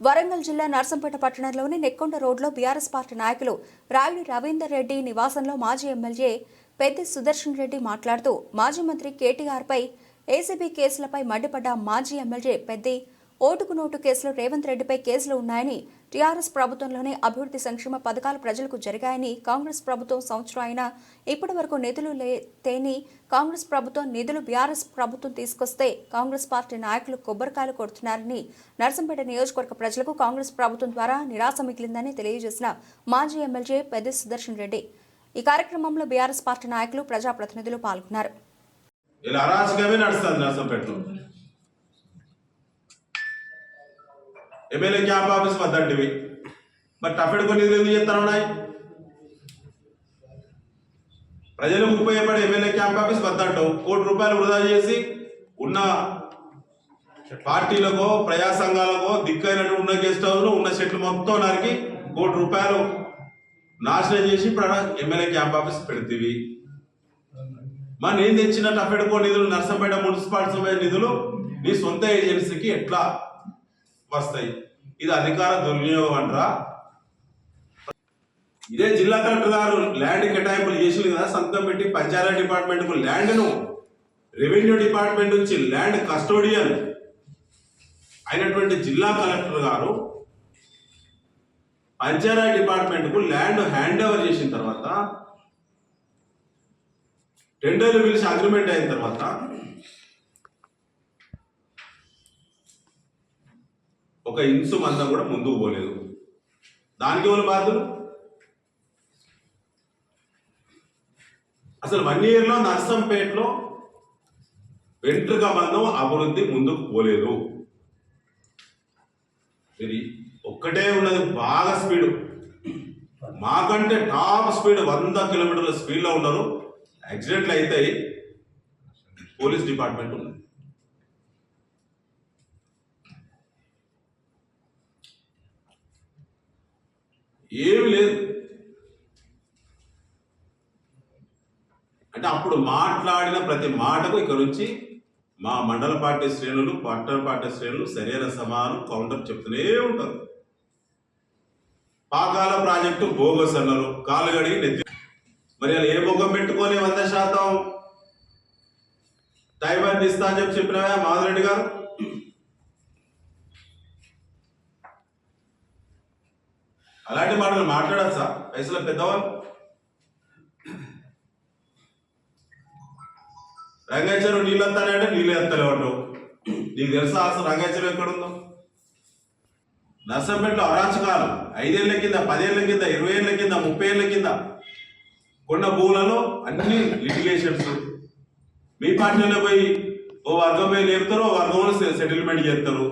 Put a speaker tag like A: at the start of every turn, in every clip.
A: వరంగల్ జిల్లా నర్సంపేట పట్టణంలోని నెక్కొండ రోడ్లో బీఆర్ఎస్ పార్టీ నాయకులు రాయుడి రవీందర్ రెడ్డి నివాసంలో మాజీ ఎమ్మెల్యే పెద్ది సుదర్శన్ రెడ్డి మాట్లాడుతూ మాజీ మంత్రి కేటీఆర్పై ఏసీబీ కేసులపై మండిపడ్డ మాజీ ఎమ్మెల్యే పెద్ది ఓటుకు నోటు కేసులో రేవంత్ రెడ్డిపై కేసులు ఉన్నాయని టీఆర్ఎస్ ప్రభుత్వంలోనే అభివృద్ధి సంక్షేమ పథకాలు ప్రజలకు జరిగాయని కాంగ్రెస్ ప్రభుత్వం సంవత్సరం అయినా ఇప్పటి వరకు నిధులు లేని కాంగ్రెస్ ప్రభుత్వం నిధులు బీఆర్ఎస్ ప్రభుత్వం తీసుకొస్తే కాంగ్రెస్ పార్టీ నాయకులు కొబ్బరికాయలు కొడుతున్నారని నర్సంపేట నియోజకవర్గ ప్రజలకు కాంగ్రెస్ ప్రభుత్వం ద్వారా నిరాశ మిగిలిందని తెలియజేసిన మాజీ ఎమ్మెల్యే పెద్ద సుదర్శన్ రెడ్డి. ఈ కార్యక్రమంలో బీఆర్ఎస్ పార్టీ నాయకులు ప్రజాప్రతినిధులు పాల్గొన్నారు.
B: ఇలా అరాచకమే నడుస్తుంది నర్సంపేటలో. ఎమ్మెల్యే క్యాంప్ ఆఫీస్ వద్దంటివి మరి టఫెడ్ కొన్ని నిధులు ఎందుకు చెప్తాను ఉన్నాయి ప్రజలు ఉపయోగపడే ఎమ్మెల్యే క్యాంప్ ఆఫీస్ వద్దంటావు కోటి రూపాయలు వృధా చేసి ఉన్న పార్టీలకో ప్రజా సంఘాలకో దిక్కైనట్టు ఉన్న గెస్ట్ హౌస్లో ఉన్న చెట్లు మొత్తం నరికి కోటి రూపాయలు నాశనం చేసి ఇప్పుడు ఎమ్మెల్యే క్యాంప్ ఆఫీస్ పెడుతీవి. మరి నేను తెచ్చిన టఫెడ్కో నిధులు నర్సంపేట మున్సిపాలిటీ నిధులు నీ సొంత ఏజెన్సీకి ఎట్లా వస్తాయి. ఇది అధికార దుర్వినియోగం అంటారా? ఇదే జిల్లా కలెక్టర్ గారు ల్యాండ్ కేటాయింపులు చేసింది కదా సంతకం పెట్టి పంచాయతీ డిపార్ట్మెంట్కు ల్యాండ్ను రెవెన్యూ డిపార్ట్మెంట్ నుంచి ల్యాండ్ కస్టోడియన్ అయినటువంటి జిల్లా కలెక్టర్ గారు పంచాయతీ డిపార్ట్మెంట్కు ల్యాండ్ హ్యాండ్ ఓవర్ చేసిన తర్వాత టెండర్లు పిలిచి అగ్రిమెంట్ అయిన తర్వాత ఒక ఇంచు మందం కూడా ముందుకు పోలేదు. దానికి ఎవరు బాధ్యులు అసలు వన్ ఇయర్లో నర్సంపేటలో వెంట్రుక మందం అభివృద్ధి ముందుకు పోలేదు. ఇది ఒక్కటే ఉన్నది బాగా స్పీడ్. మాకంటే టాప్ స్పీడ్ వంద కిలోమీటర్ల స్పీడ్లో ఉన్నారు యాక్సిడెంట్లు అవుతాయి పోలీస్ డిపార్ట్మెంట్ ఉంది ఏమి లేదు. అంటే అప్పుడు మాట్లాడిన ప్రతి మాటకు ఇక్కడ నుంచి మా మండల పార్టీ శ్రేణులు పట్టణ పార్టీ శ్రేణులు సరైన సమానం కౌంటర్ చెప్తూనే ఉంటారు. పాకాల ప్రాజెక్టు బోగస్ అన్నారు కాలు గడిగి నెత్తి మరి అలా ఏ ముఖం పెట్టుకొని వంద శాతం టైం అని ఇస్తా అని చెప్పి చెప్పినవా మాధురెడ్డి గారు? అలాంటి మాటలు మాట్లాడచ్చా వయసులో పెద్దవాళ్ళు. రంగాచారు నీళ్ళు వస్తానంటే నీళ్ళు ఎత్తలేవాడు నీకు తెలుసా అసలు రంగాచారం ఎక్కడుందో? నర్సంపేటలో అరాచకాలు. ఐదేళ్ళ కింద పదేళ్ళ కింద ఇరవై ఏళ్ళ కింద ముప్పై ఏళ్ళ కింద కొన్న భూములలో అన్ని లిటిగేషన్స్. మీ పార్టీలో పోయి ఓ వర్గం పోయి లేపుతారు ఓ వర్గంలో సెటిల్మెంట్ చేస్తారు.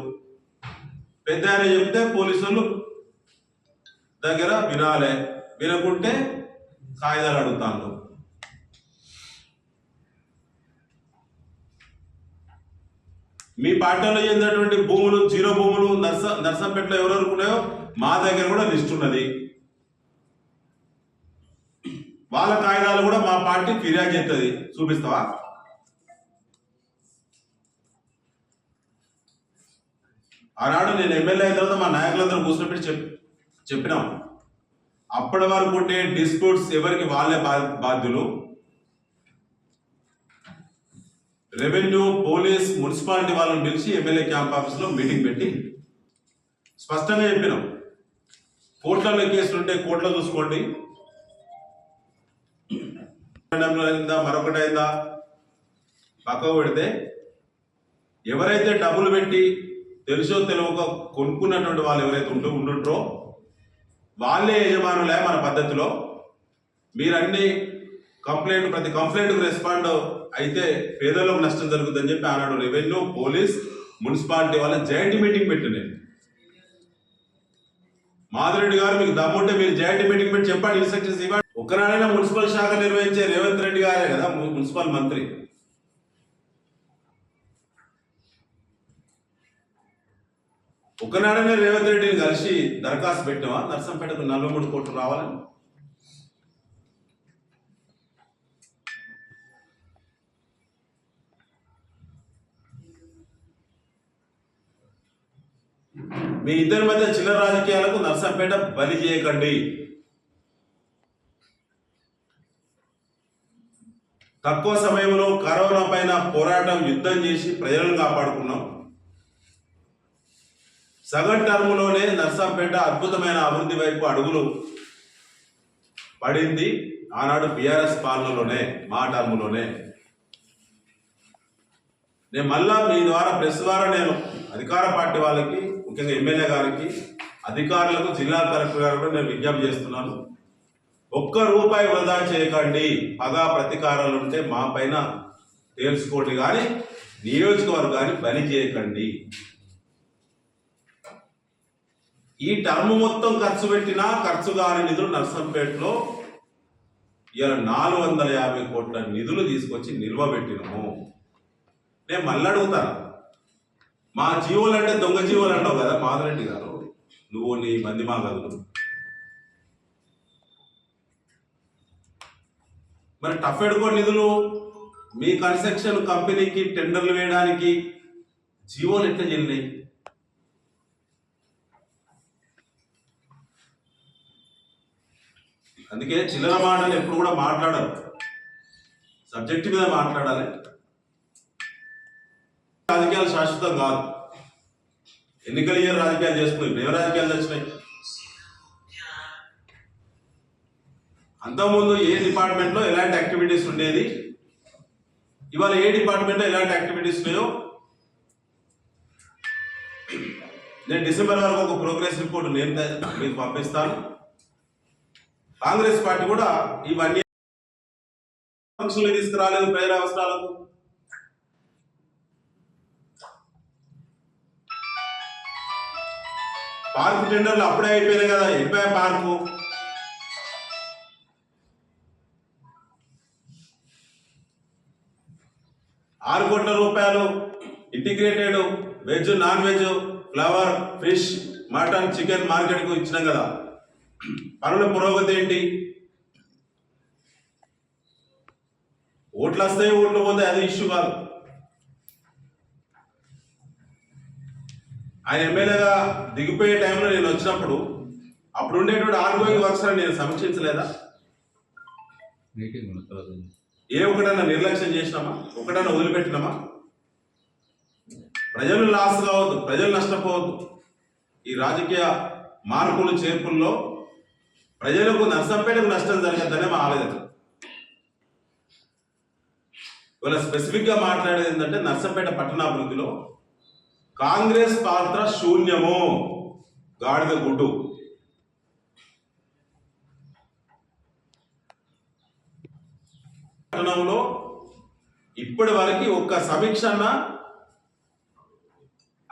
B: పెద్ద చెప్తే పోలీసులు దగ్గర వినాలే వినకుంటే కాగితాలు అడుగుతాను మీ పార్టీలో చెందినటువంటి భూములు జీరో భూములు నర్స నర్సంపేటలో ఎవరెవరు ఉన్నాయో మా దగ్గర కూడా లిస్ట్ ఉన్నది. వాళ్ళ కాగితాలు కూడా మా పార్టీ ఫిర్యాదు చేస్తుంది చూపిస్తావా? ఆనాడు నేను ఎమ్మెల్యే అయిన తర్వాత మా నాయకులందరూ కూర్చున్నప్పుడు చెప్ చెప్పినాం. అప్పటి వరకు ఉండే డిస్ప్యూట్స్ ఎవరికి వాళ్ళే బాధ్యులు? రెవెన్యూ పోలీస్ మున్సిపాలిటీ వాళ్ళని పిలిచి ఎమ్మెల్యే క్యాంప్ ఆఫీస్లో మీటింగ్ పెట్టి స్పష్టంగా చెప్పినాం. కోట్లలో కేసులు ఉంటే కోర్టులో చూసుకోండి. అయిందా మరొకటి అయిందా? పక్కకు పెడితే ఎవరైతే డబ్బులు పెట్టి తెలుసో తెలియక కొనుక్కున్నటువంటి వాళ్ళు ఎవరైతే ఉంటూ ఉంటుంటారో వాళ్ళే యజమానులే మన పద్ధతిలో. మీరన్నీ కంప్లైంట్ ప్రతి కంప్లైంట్కి రెస్పాండ్ అయితే పేదలకు నష్టం జరుగుతుందని చెప్పి ఆనాడు రెవెన్యూ పోలీస్ మున్సిపాలిటీ వాళ్ళ జాయింట్ మీటింగ్ పెట్టింది. మాధురెడ్డి గారు మీకు దమ్ముంటే మీరు జాయింట్ మీటింగ్ పెట్టి చెప్పండి ఇన్స్ట్రక్షన్స్ ఇవ్వండి. ఒకనాడైనా మున్సిపల్ శాఖ నిర్వహించే రేవంత్ రెడ్డి గారే కదా మున్సిపల్ మంత్రి. ఒకనాడనే రేవంత్ రెడ్డిని కలిసి దరఖాస్తు పెట్టావా నర్సంపేటకు నలభై మూడు కోట్లు రావాలని? మీ ఇద్దరి మధ్య చిల్లర రాజకీయాలకు నర్సంపేట బలి చేయకండి. తక్కువ సమయంలో కరోనా పైన పోరాటం యుద్ధం చేసి ప్రజలను కాపాడుకున్నాం. సగం టర్ములోనే నర్సంపేట అద్భుతమైన అభివృద్ధి వైపు అడుగులు పడింది. ఆనాడు బీఆర్ఎస్ పాలనలోనే మా టర్మ్లోనే. నేను మళ్ళా మీ ద్వారా ప్రెస్ ద్వారా నేను అధికార పార్టీ వాళ్ళకి ముఖ్యంగా ఎమ్మెల్యే గారికి అధికారులకు జిల్లా కలెక్టర్ గారు కూడా నేను విజ్ఞప్తి చేస్తున్నాను. ఒక్క రూపాయి వృధా చేయకండి. పగా ప్రతీకారాలు ఉంటే మా పైన తేల్చుకోండి. కానీ నియోజకవర్గాన్ని బలి చేయకండి. ఈ టర్మ్ మొత్తం ఖర్చు పెట్టినా ఖర్చు కాని నిధులు నర్సంపేటలో ఇలా నాలుగు వందల యాభై కోట్ల నిధులు తీసుకొచ్చి నిల్వ పెట్టినాము. నేను మళ్ళీ అడుగుతాను మా జీవులు అంటే దొంగ జీవులు అంటావు కదా మాధరెడ్డి గారు. నువ్వు నీ మంది మా గదులు మరి టఫ్ ఎడుకో నిధులు. మీ కన్స్ట్రక్షన్ కంపెనీకి టెండర్లు వేయడానికి జీవోలు ఎట్లా చెల్లినాయి అందుకే చిల్లర మాటలు ఎప్పుడు కూడా మాట్లాడరు. సబ్జెక్ట్ మీద మాట్లాడాలి. రాజకీయాలు శాశ్వతం కాదు. ఎన్నికల ఇయర్ రాజకీయాలు చేసుకుని ప్రేమ రాజకీయాలు వచ్చినాయి? అంతకుముందు ఏ డిపార్ట్మెంట్లో ఎలాంటి యాక్టివిటీస్ ఉండేది? ఇవాళ ఏ డిపార్ట్మెంట్లో ఎలాంటి యాక్టివిటీస్ ఉన్నాయో? నేను డిసెంబర్ వరకు ఒక ప్రోగ్రెస్ రిపోర్ట్ నేను మీకు పంపిస్తాను. కాంగ్రెస్ పార్టీ కూడా ఇవన్నీ ఫంక్షన్లు తీసుకురాలేదు ప్రజల అవసరాలకు. పార్క్ టెండర్లు అప్పుడే అయిపోయినాయి కదా వెళ్ళిపోయా పార్కు. ఆరు కోట్ల రూపాయలు integrated veg non veg flower fish mutton chicken మార్కెట్కు ఇచ్చినాం కదా. పనుల పురోగతి ఏంటి? ఓట్లు వస్తాయి ఓట్లు పోతాయి అది ఇష్యూ కాదు. ఆయన ఎమ్మెల్యేగా దిగిపోయే టైంలో నేను వచ్చినప్పుడు అప్పుడు ఉండేటువంటి ఆన్గోయింగ్ వర్క్స్ నేను సమీక్షించలేదా? ఏ ఒకటన్నా నిర్లక్ష్యం చేసినామా? ఒకటన్నా వదిలిపెట్టినామా? ప్రజలు లాస్ కావద్దు ప్రజలు నష్టపోవద్దు. ఈ రాజకీయ మార్పులు చేర్పుల్లో ప్రజలకు నర్సంపేటకు నష్టం జరగద్దనే మా ఆవేదన. ఇవాళ స్పెసిఫిక్గా మాట్లాడేది ఏంటంటే నర్సంపేట పట్టణాభివృద్ధిలో కాంగ్రెస్ పాత్ర శూన్యము. గాడిద గుడ్డు. పట్టణంలో ఇప్పటి వరకు ఒక్క సమీక్ష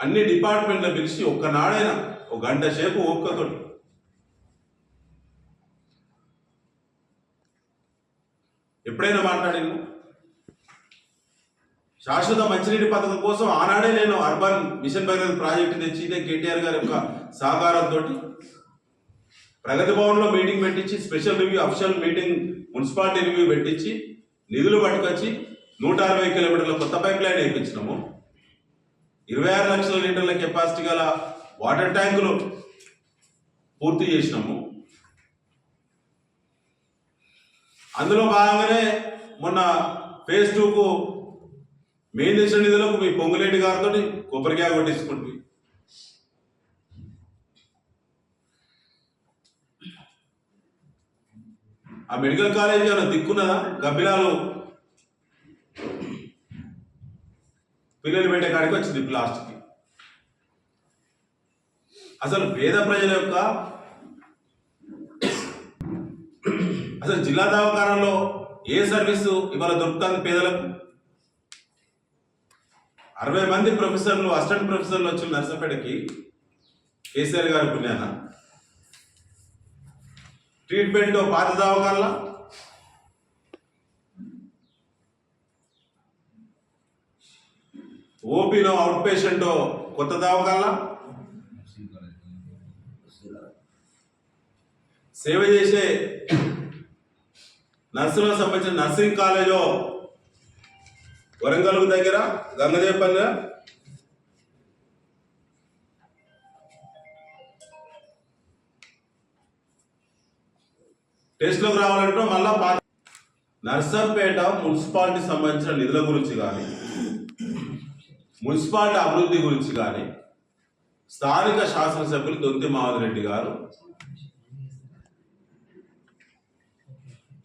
B: అన్ని డిపార్ట్మెంట్ల పిలిచి ఒక్కనాడైనా ఒక గంట సేపు ఓపికతోటి ఎప్పుడైనా మాట్లాడింది శాశ్వత మంచినీటి పథకం కోసం ఆనాడే నేను అర్బన్ మిషన్ భగీరథ ప్రాజెక్టు తెచ్చి ఇదే కేటీఆర్ గారి యొక్క సహకారంతో ప్రగతి భవన్లో మీటింగ్ పెట్టించి special review official meeting municipality review పెట్టించి నిధులు పట్టుకొచ్చి నూట అరవై కిలోమీటర్ల కొత్త పైప్ లైన్ వేయించినాము. ఇరవై ఆరు లక్షల లీటర్ల కెపాసిటీ గల వాటర్ ట్యాంకులు పూర్తి చేసినాము. అందులో భాగంగానే మొన్న ఫేజ్ టూకు మెయిన్ దేశ నిధులకు మీ పొంగులేటి గారితో కొబ్బరికాయ కొట్టించుకుంటుంది ఆ మెడికల్ కాలేజ్ ఏమైనా దిక్కున్నదా? గబ్బిలాలు. పిల్లలు పెట్టే కాడికి వచ్చింది లాస్ట్కి అసలు పేద ప్రజల యొక్క అసలు జిల్లా దవాఖానలో ఏ సర్వీసు ఇవాళ దొరుకుతుంది పేదలకు? అరవై మంది ప్రొఫెసర్లు అసిస్టెంట్ ప్రొఫెసర్లు వచ్చి నర్సంపేటకి కేసీఆర్ గారి పుణ్యాన. ట్రీట్మెంట్ పాత దవాఖానలా? ఓపీలో అవుట్ పేషెంట్ కొత్త దవాఖానలా? సేవ చేసే నర్సింగ్ సంబంధించిన నర్సింగ్ కాలేజో? వరంగల్ దగ్గర? గంగదేపల్లి టెస్ట్లోకి రావాలంటే మళ్ళా నర్సంపేట మున్సిపాలిటీ సంబంధించిన నిధుల గురించి కానీ మున్సిపాలిటీ అభివృద్ధి గురించి కానీ స్థానిక శాసనసభ్యులు దొంతి మాధవరెడ్డి గారు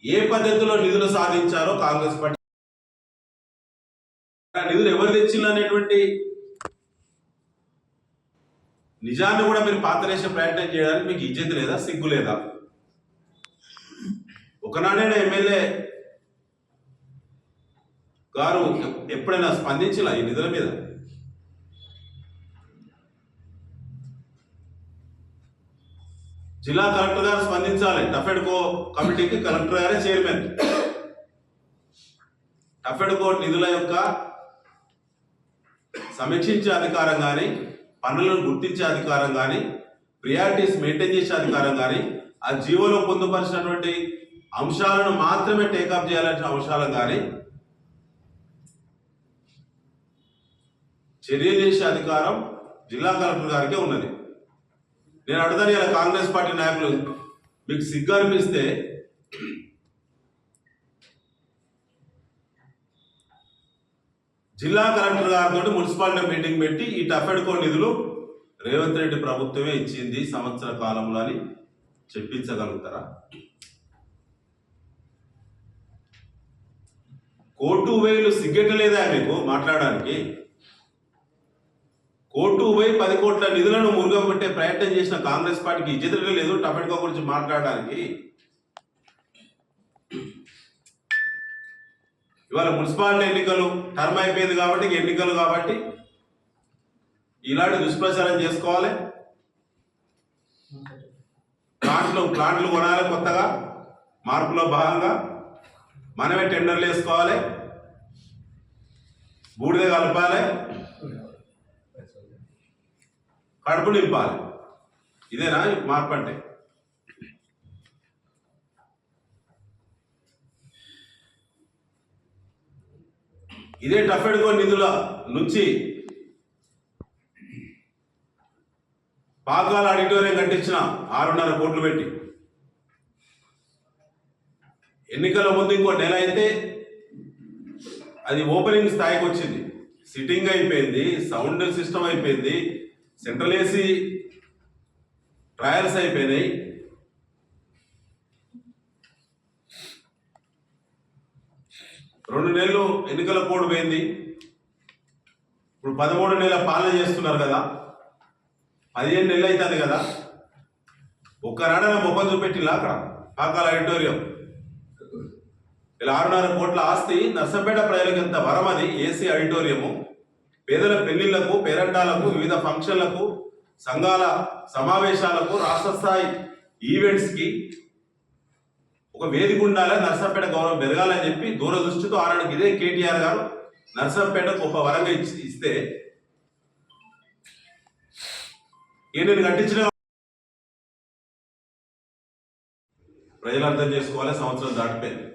B: ఏ పద్ధతిలో నిధులు సాధించారో కాంగ్రెస్ పార్టీ నిధులు ఎవరు తెచ్చింది అనేటువంటి నిజాన్ని కూడా మీరు పాతరేసే ప్రయత్నం చేయడానికి మీకు ఇజ్జత లేదా సిగ్గు లేదా? ఒకనాడైనా ఎమ్మెల్యే గారు ఎప్పుడైనా స్పందించిలా ఈ నిధుల మీద? జిల్లా కలెక్టర్ గారు స్పందించాలి. టఫెడ్కో కమిటీకి కలెక్టర్ గారే చైర్మన్. టఫెడ్కో నిధుల యొక్క సమీక్షించే అధికారం కానీ పనులను గుర్తించే అధికారం కానీ ప్రియారిటీస్ మెయింటైన్ చేసే అధికారం కానీ ఆ జీవోలో పొందుపరిచినటువంటి అంశాలను మాత్రమే టేకప్ చేయాల్సిన అంశాలను కానీ చర్య చేసే అధికారం జిల్లా కలెక్టర్ గారికే ఉన్నది. నేను అడుగుతాను ఇలా కాంగ్రెస్ పార్టీ నాయకులు మీకు సిగ్గు అనిపిస్తే జిల్లా కలెక్టర్ గారితో మున్సిపాలిటీ మీటింగ్ పెట్టి ఈ టఫెడ్కో నిధులు రేవంత్ రెడ్డి ప్రభుత్వమే ఇచ్చింది సంవత్సర కాలంలో అని చెప్పించగలుగుతారా? కోర్టు వేలు లేదా మీకు మాట్లాడడానికి? కోర్టు పోయి పది కోట్ల నిధులను మురుగబెట్టే ప్రయత్నం చేసిన కాంగ్రెస్ పార్టీకి ఇజ్జత లేదు టపెట్కో గురించి మాట్లాడడానికి ఇవాళ మున్సిపాలిటీ ఎన్నికలు టర్మ్ అయిపోయింది కాబట్టి ఎన్నికలు కాబట్టి ఇలాంటి దుష్ప్రచారం చేసుకోవాలి. ప్లాంట్లు ప్లాంట్లు కొనాలి కొత్తగా మార్పులో భాగంగా. మనమే టెండర్లు వేసుకోవాలి. బూడిద కలపాలి. కడుపు నింపాలి. ఇదేనా మార్పు అంటే? ఇదే టఫెడ్కో నిధుల నుంచి పాకాల ఆడిటోరియం కట్టించిన ఆరున్నర కోట్లు పెట్టి. ఎన్నికల ముందు ఇంకో నెల అయితే అది ఓపెనింగ్ స్థాయికి వచ్చింది. సిట్టింగ్ అయిపోయింది సౌండ్ సిస్టమ్ అయిపోయింది సెంట్రల్ ఏసీ ట్రయల్స్ అయిపోయినాయి. రెండు నెలలు ఎన్నికల కోడ్ పోయింది. ఇప్పుడు పదమూడు నెలల పాలన చేస్తున్నారు కదా. పదిహేను నెలలు అవుతుంది కదా. ఒక్కనాడన ముఖం చూపెట్టిలా అక్కడ? పాకాల ఆడిటోరియం. ఇలా ఆరున్నర కోట్ల ఆస్తి నర్సంపేట ప్రజలకు ఎంత వరం అది ఏసీ ఆడిటోరియము. పేదల పెళ్ళిళ్ళకు పేరంటాలకు వివిధ ఫంక్షన్లకు సంఘాల సమావేశాలకు రాష్ట్ర స్థాయి ఈవెంట్స్కి ఒక వేదిక ఉండాలి. నర్సంపేట గౌరవం పెరగాలని చెప్పి దూరదృష్టితో ఆనాడు ఇదే కేటీఆర్ గారు నర్సంపేట గొప్ప వరంగా ఇచ్చి ఇస్తే ఈ నేను కట్టించిన ప్రజలు అర్థం చేసుకోవాలి. సంవత్సరం దాటిపోయింది.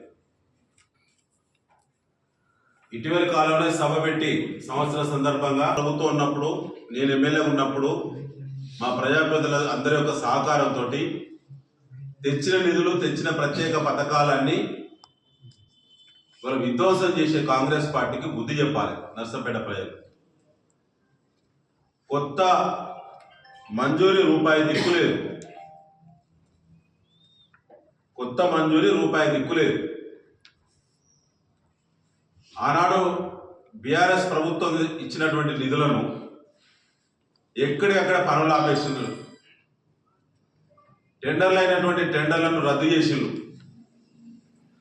B: ఇటీవల కాలంలో సభ పెట్టి సంవత్సర సందర్భంగా ప్రభుత్వం ఉన్నప్పుడు నేను ఎమ్మెల్యే ఉన్నప్పుడు మా ప్రజాప్రతినిధుల అందరి యొక్క సహకారంతో తెచ్చిన నిధులు తెచ్చిన ప్రత్యేక పథకాలన్నీ వాళ్ళు విధ్వంసం చేసే కాంగ్రెస్ పార్టీకి బుద్ధి చెప్పాలి నర్సంపేట ప్రజలు. కొత్త మంజూరి రూపాయి దిక్కులేదు కొత్త మంజూరి రూపాయి దిక్కులేదు ఆనాడు బీఆర్ఎస్ ప్రభుత్వం ఇచ్చినటువంటి నిధులను ఎక్కడికక్కడ పనులు ఆపేసిండ్రు. టెండర్లు అయినటువంటి టెండర్లను రద్దు చేసిండ్రు.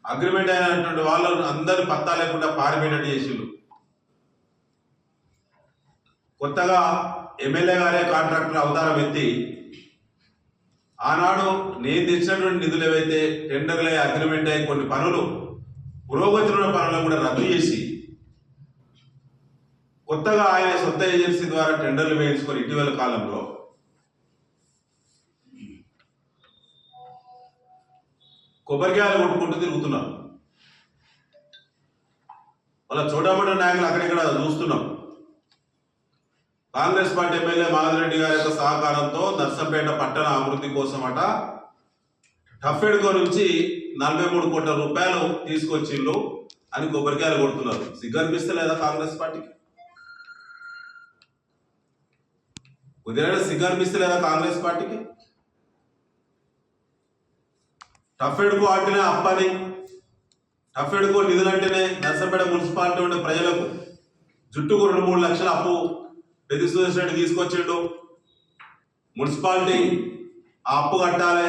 B: అగ్రిమెంట్ అయినటువంటి వాళ్ళను అందరిని పత్తా లేకుండా పారిపోయినట్టు చేసిండ్రు. కొత్తగా ఎమ్మెల్యే గారే కాంట్రాక్టర్ అవతారం ఎత్తి ఆనాడు నేను తెచ్చినటువంటి నిధులు ఏవైతే టెండర్లు అగ్రిమెంట్ అయ్యి కొన్ని పనులు పురోగతిలో పనులను కూడా రద్దు చేసి కొత్తగా ఆయన సొంత ఏజెన్సీ ద్వారా టెండర్లు వేయించుకొని ఇటీవల కాలంలో కొబ్బరికాయలు కొట్టుకుంటూ తిరుగుతున్నారు వాళ్ళ చోటామోట నాయకులు అక్కడిక్కడ చూస్తున్నాం. కాంగ్రెస్ పార్టీ ఎమ్మెల్యే మాధవరెడ్డి గారి యొక్క సహకారంతో నర్సంపేట పట్టణ అభివృద్ధి కోసం అట టఫెడ్కో నుంచి నలభై మూడు కోట్ల రూపాయలు తీసుకొచ్చిండ్రు అని కొబ్బరికాయలు కొడుతున్నారు. సిగ్గు అనిపిస్తలేదా కాంగ్రెస్ పార్టీకి? ఉదయం సిగ్గు అనిపిస్తలేదా కాంగ్రెస్ పార్టీకి? టఫెడ్కో అంటేనే అప్పని టఫెడ్కో నిధులంటేనే నర్సపేట మున్సిపాలిటీ ఉండే ప్రజలకు జుట్టుకు రెండు మూడు లక్షల అప్పు పెద్ద సురేష్ రెడ్డి తీసుకొచ్చిండు. మున్సిపాలిటీ ఆ అప్పు కట్టాలి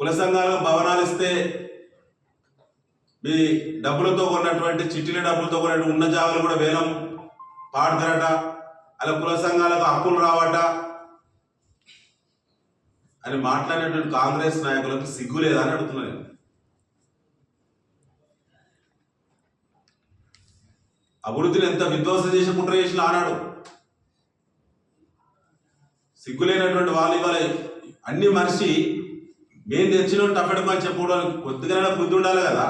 B: కుల సంఘాలకు భవనాలు ఇస్తే మీ డబ్బులతో కొన్నటువంటి చిట్టీల డబ్బులతో కొన్నటువంటి ఉన్న జాగాలు కూడా వేలం పాడతారట. అలా కుల సంఘాలకు హక్కులు రావట. అని మాట్లాడేటువంటి కాంగ్రెస్ నాయకులకు సిగ్గు లేదా అని అడుగుతున్నాను నేను. అభివృద్ధిని ఎంత విధ్వంసం చేసి కుట్ర చేసిన ఆనాడు. సిగ్గులేనటువంటి వాళ్ళు ఇవాళ అన్ని మనిషి మేము తెచ్చిన టఫెడమని అని చెప్పుకోవడానికి కొద్దిగా బుద్ధి ఉండాలి కదా.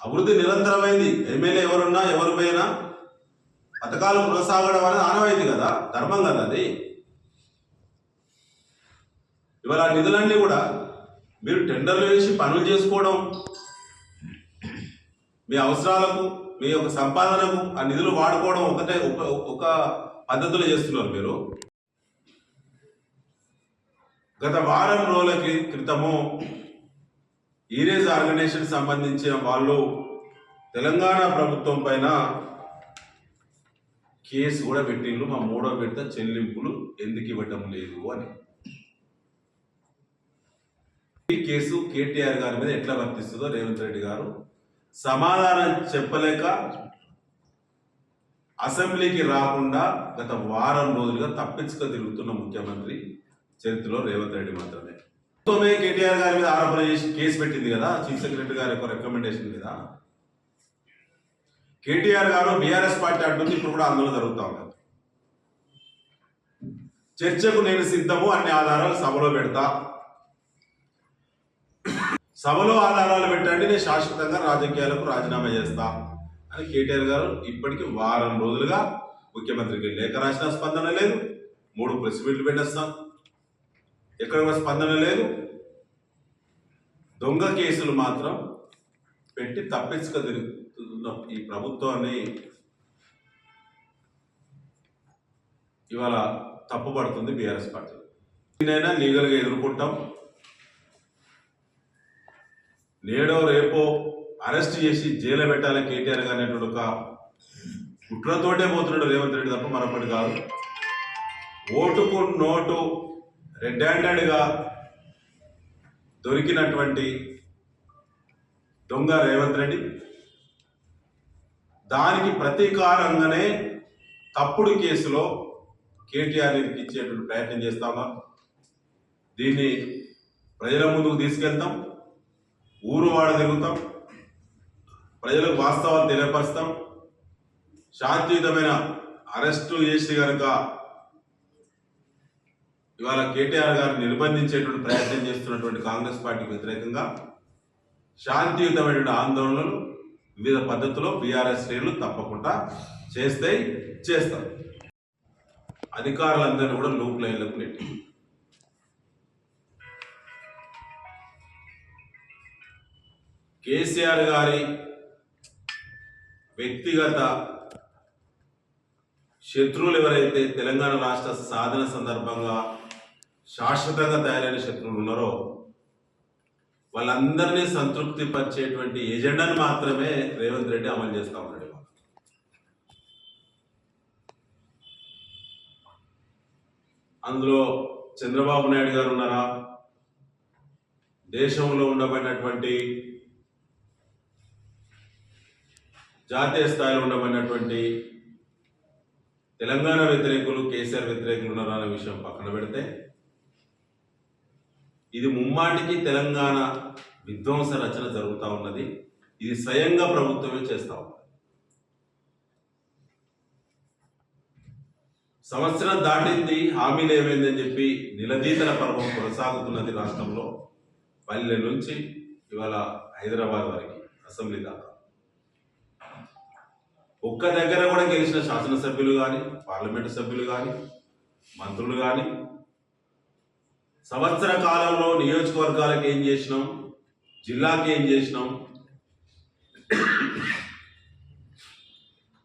B: అభివృద్ధి నిరంతరమైంది. ఎమ్మెల్యే ఎవరున్నా ఎవరు పోయినా పథకాలు కొనసాగడం అనేది ఆనవైంది కదా ధర్మం కదా అది. ఇవాళ ఆ నిధులన్నీ కూడా మీరు టెండర్లు వేసి పనులు చేసుకోవడం మీ అవసరాలకు మీ యొక్క సంపాదనకు ఆ నిధులు వాడుకోవడం ఒకటే ఒక పద్ధతిలో చేస్తున్నారు మీరు. గత వారం రోజుల క్రితము ఈరేజ్ ఆర్గనైజేషన్ సంబంధించిన వాళ్ళు తెలంగాణ ప్రభుత్వం పైన కేసు కూడా పెట్టిండ్రు. మా మూడో విడత చెల్లింపులు ఎందుకు ఇవ్వటం లేదు అని. ఈ కేసు కేటీఆర్ గారి మీద ఎట్లా వర్తిస్తుందో రేవంత్ రెడ్డి గారు సమాధానం చెప్పలేక అసెంబ్లీకి రాకుండా గత వారం రోజులుగా తప్పించుక తిరుగుతున్న ముఖ్యమంత్రి చరిత్రలో రేవంత్ రెడ్డి మాత్రమే. ప్రభుత్వమే కేటీఆర్ గారి మీద ఆరోపణ చేసి కేసు పెట్టింది కదా చీఫ్ సెక్రటరీ గారి యొక్క రికమెండేషన్ మీద. కేటీఆర్ గారు బీఆర్ఎస్ పార్టీ అంటుంది ఇప్పుడు కూడా ఆందోళన జరుగుతూ ఉన్నది చర్చకు నేను సిద్ధము అన్ని ఆధారాలు సభలో పెడతా. సభలో ఆధారాలు పెట్టండి నేను శాశ్వతంగా రాజకీయాలకు రాజీనామా చేస్తా అని కేటీఆర్ గారు ఇప్పటికి వారం రోజులుగా ముఖ్యమంత్రికి లేఖ రాసిన స్పందన లేదు మూడు ప్రెస్ మీట్లు పెట్టేస్తాం. ఎక్కడ కూడా స్పందన లేదు. దొంగ కేసులు మాత్రం పెట్టి తప్పించుక తిరుగుతున్న ఈ ప్రభుత్వాన్ని ఇవాళ తప్పుపడుతుంది బీఆర్ఎస్ పార్టీ. దీనైనా లీగల్గా ఎదుర్కొంటాం. నేడో రేపో అరెస్ట్ చేసి జైలు పెట్టాలి కేటీఆర్ గారు అనేటువంటి ఒక కుట్రతోటే పోతున్నాడు రేవంత్ రెడ్డి తప్ప మరొకటి కాదు. ఓటుకు నోటు రెడ్ హ్యాండెడ్గా దొరికినటువంటి దొంగ రేవంత్ రెడ్డి దానికి ప్రతీకారంగానే తప్పుడు కేసులో కేటీఆర్ ఇచ్చేటువంటి ప్రయత్నం చేస్తామా దీన్ని ప్రజల ముందుకు తీసుకెళ్తాం. ఊరు వాడ తిరుగుతాం. ప్రజలకు వాస్తవాలు తెలియపరుస్తాం. శాంతియుతమైన అరెస్టు చేసి కనుక ఇవాళ కేటీఆర్ గారిని నిర్బంధించేటువంటి ప్రయత్నం చేస్తున్నటువంటి కాంగ్రెస్ పార్టీకి వ్యతిరేకంగా శాంతియుతమైనటువంటి ఆందోళనలు వివిధ పద్ధతుల్లో బీఆర్ఎస్ శ్రేణులు తప్పకుండా చేస్తే చేస్తాం. అధికారులందరినీ కూడా లూప్ లైన్లకు నెట్టి కేసీఆర్ గారి వ్యక్తిగత శత్రువులు ఎవరైతే తెలంగాణ రాష్ట్ర సాధన సందర్భంగా శాశ్వతంగా తయారైన శత్రువులు ఉన్నారో వాళ్ళందరినీ సంతృప్తి పరిచేటువంటి ఎజెండాను మాత్రమే రేవంత్ రెడ్డి అమలు చేస్తా ఉన్నాడు అందులో చంద్రబాబు నాయుడు గారు ఉన్నారా? దేశంలో ఉండబడినటువంటి జాతీయ స్థాయిలో ఉండబడినటువంటి తెలంగాణ వ్యతిరేకులు కేసీఆర్ వ్యతిరేకులు ఉన్నారా అనే విషయం పక్కన పెడితే ఇది ముమ్మాటికి తెలంగాణ విధ్వంస రచన జరుగుతూ ఉన్నది. ఇది స్వయంగా ప్రభుత్వమే చేస్తా ఉంది సంవత్సరం దాటింది హామీలు ఏమైందని చెప్పి నిలదీతల పర్వం కొనసాగుతున్నది రాష్ట్రంలో. పల్లె నుంచి ఇవాళ హైదరాబాద్ వరకు అసెంబ్లీ దాకా. ఒక్క దగ్గర కూడా గెలిచిన శాసనసభ్యులు కానీ పార్లమెంటు సభ్యులు కానీ మంత్రులు కానీ సంవత్సర కాలంలో నియోజకవర్గాలకు ఏం చేసినాం? జిల్లాకి ఏం చేసినాం?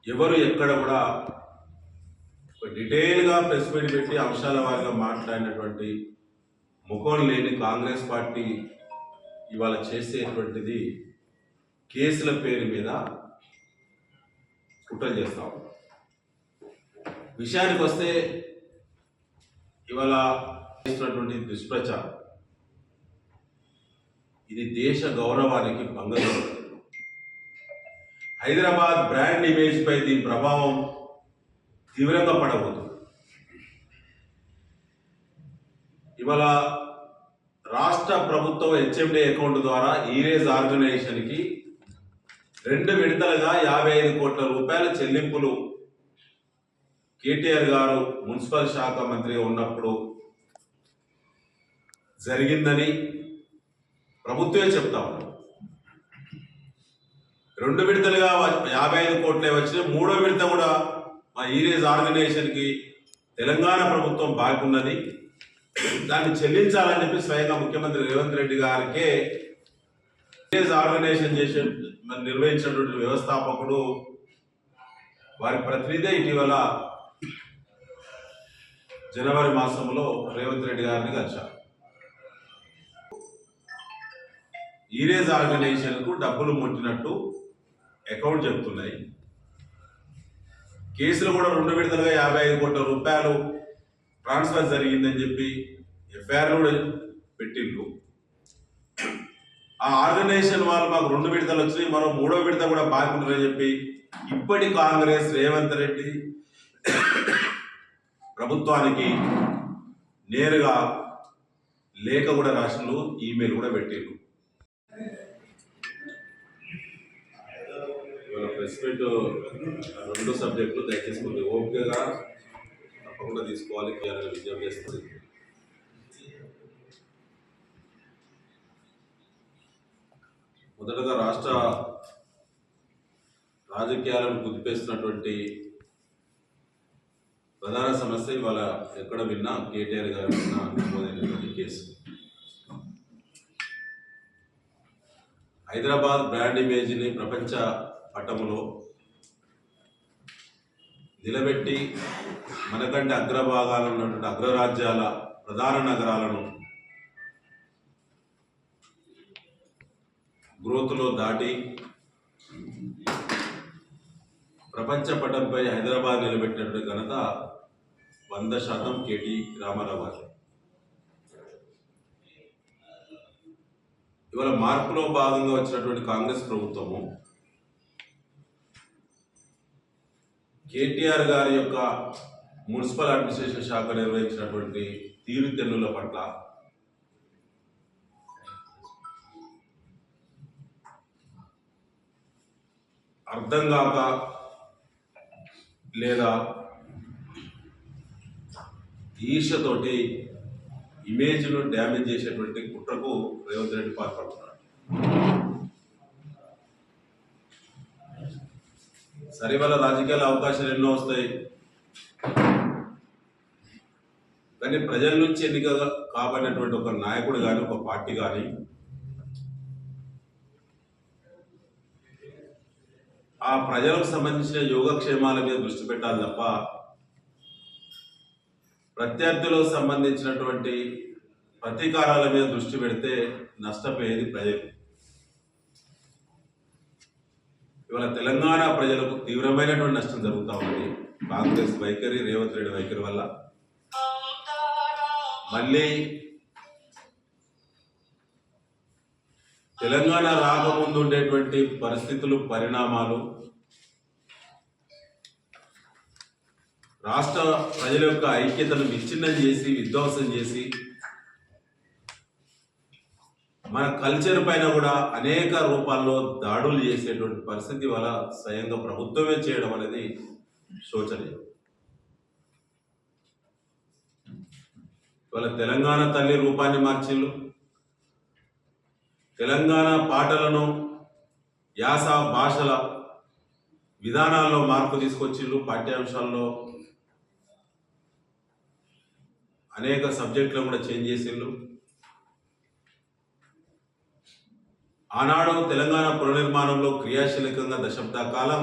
B: ఎవరు ఎక్కడ కూడా డీటెయిల్గా ప్రెస్ మీట్ పెట్టి అంశాల వారిగా మాట్లాడినటువంటి ముఖం లేని కాంగ్రెస్ పార్టీ ఇవాళ చేసేటువంటిది కేసుల పేరు మీద కుట్రలు చేస్తాం. విషయానికి వస్తే ఇవాళ చేస్తున్నటువంటి దుష్ప్రచారం. ఇది దేశ గౌరవానికి భంగం హైదరాబాద్ బ్రాండ్ ఇమేజ్ పై దీని ప్రభావం తీవ్రంగా పడబోతుంది. ఇవాళ రాష్ట్ర ప్రభుత్వం హెచ్ఎండి అకౌంట్ ద్వారా ఈరేజ్ ఆర్గనైజేషన్కి రెండు విడతలుగా యాభై ఐదు కోట్ల రూపాయల చెల్లింపులు. కేటీఆర్ గారు మున్సిపల్ శాఖ మంత్రి ఉన్నప్పుడు జరిగిందని ప్రభుత్వమే చెప్తా రెండు విడతలుగా యాభై ఐదు కోట్లే వచ్చినాయి మూడో విడత కూడా మా ఈరేజ్ ఆర్గనైజేషన్కి తెలంగాణ ప్రభుత్వం బాగున్నది. దాన్ని చెల్లించాలని చెప్పి స్వయంగా ముఖ్యమంత్రి రేవంత్ రెడ్డి గారికే ఈరేజ్ ఆర్గనైజేషన్ చేసే మరి నిర్వహించినటువంటి వ్యవస్థాపకుడు వారి ప్రతినిధే ఇటీవల జనవరి మాసంలో రేవంత్ రెడ్డి గారిని కలిశారు. ఈరేజ్ ఆర్గనైజేషన్కు డబ్బులు ముట్టినట్టు అకౌంట్ చెప్తున్నాయి. కేసులు కూడా రెండు విడతలుగా యాభై ఐదు కోట్ల రూపాయలు ట్రాన్స్ఫర్ జరిగిందని చెప్పి ఎఫ్ఐఆర్ కూడా పెట్టిండ్రు. ఆ ఆర్గనైజేషన్ వాళ్ళు మాకు రెండు విడతలు వచ్చినాయి మనం మూడో విడత కూడా బాగుంటుందని చెప్పి ఇప్పటి కాంగ్రెస్ రేవంత్ రెడ్డి ప్రభుత్వానికి నేరుగా లేఖ కూడా రాసిండ్రు ఈమెయిల్ కూడా పెట్టిండ్రు ఇవాళ ప్రెస్ మీట్ రెండు సబ్జెక్టులు దయచేసి కొద్దిగా ఓపికగా తప్పకుండా తీసుకోవాలి క్లియర్గా విజ్ఞప్తి చేస్తుంది. మొదటగా రాష్ట్ర రాజకీయాలను కుదిపేస్తున్నటువంటి ప్రధాన సమస్య ఇవాళ ఎక్కడ విన్నా కేటీఆర్ గారు విన్నా నమోదైనటువంటి కేసు. హైదరాబాద్ బ్రాండ్ ఇమేజ్ని ప్రపంచ పటములో నిలబెట్టి మనకంటే అగ్రభాగాలు ఉన్నటువంటి అగ్రరాజ్యాల ప్రధాన నగరాలను గ్రోత్లో దాటి ప్రపంచ పటంపై హైదరాబాద్ నిలబెట్టినటువంటి ఘనత వంద శాతం కేటీ రామారావు గారు. ఇవాళ మార్పులో భాగంగా వచ్చినటువంటి కాంగ్రెస్ ప్రభుత్వము కేటీఆర్ గారి యొక్క మున్సిపల్ అడ్మినిస్ట్రేషన్ శాఖ నిర్వహించినటువంటి తీరుతెన్నుల పట్ల అర్థం కాక లేదా ఈర్షతోటి ఇమేజ్ను డ్యామేజ్ చేసేటువంటి కుట్రకు రేవంత్ రెడ్డి పాల్పడుతున్నాడు సరే రాజకీయాల అవకాశాలు ఎన్నో వస్తాయి. కానీ ప్రజల నుంచి ఎన్నిక కాబడినటువంటి ఒక నాయకుడు కానీ ఒక పార్టీ కానీ ఆ ప్రజలకు సంబంధించిన యోగక్షేమాల మీద దృష్టి పెట్టాలి తప్ప ప్రత్యర్థులకు సంబంధించినటువంటి ప్రతీకారాల మీద దృష్టి పెడితే నష్టపోయేది ప్రజలు. ఇవాళ తెలంగాణ ప్రజలకు తీవ్రమైనటువంటి నష్టం జరుగుతూ ఉంది కాంగ్రెస్ వైఖరి రేవంత్ రెడ్డి వైఖరి వల్ల. మళ్ళీ తెలంగాణ రాకముందు ఉండేటువంటి పరిస్థితులు పరిణామాలు రాష్ట్ర ప్రజల యొక్క ఐక్యతను విచ్ఛిన్నం చేసి విధ్వంసం చేసి మన కల్చర్ పైన కూడా అనేక రూపాల్లో దాడులు చేసేటువంటి పరిస్థితి వల్ల స్వయంగా ప్రభుత్వమే చేయడం అనేది శోచనీయం. ఇవాళ తెలంగాణ తల్లి రూపాన్ని మార్చిళ్ళు తెలంగాణ పాటలను యాస భాషల విధానాల్లో మార్పు తీసుకొచ్చిళ్ళు పాఠ్యాంశాల్లో అనేక సబ్జెక్టులు కూడా చేంజ్ చేసిండ్రు ఆనాడు తెలంగాణ పునర్నిర్మాణంలో క్రియాశీలకంగా దశాబ్ద కాలం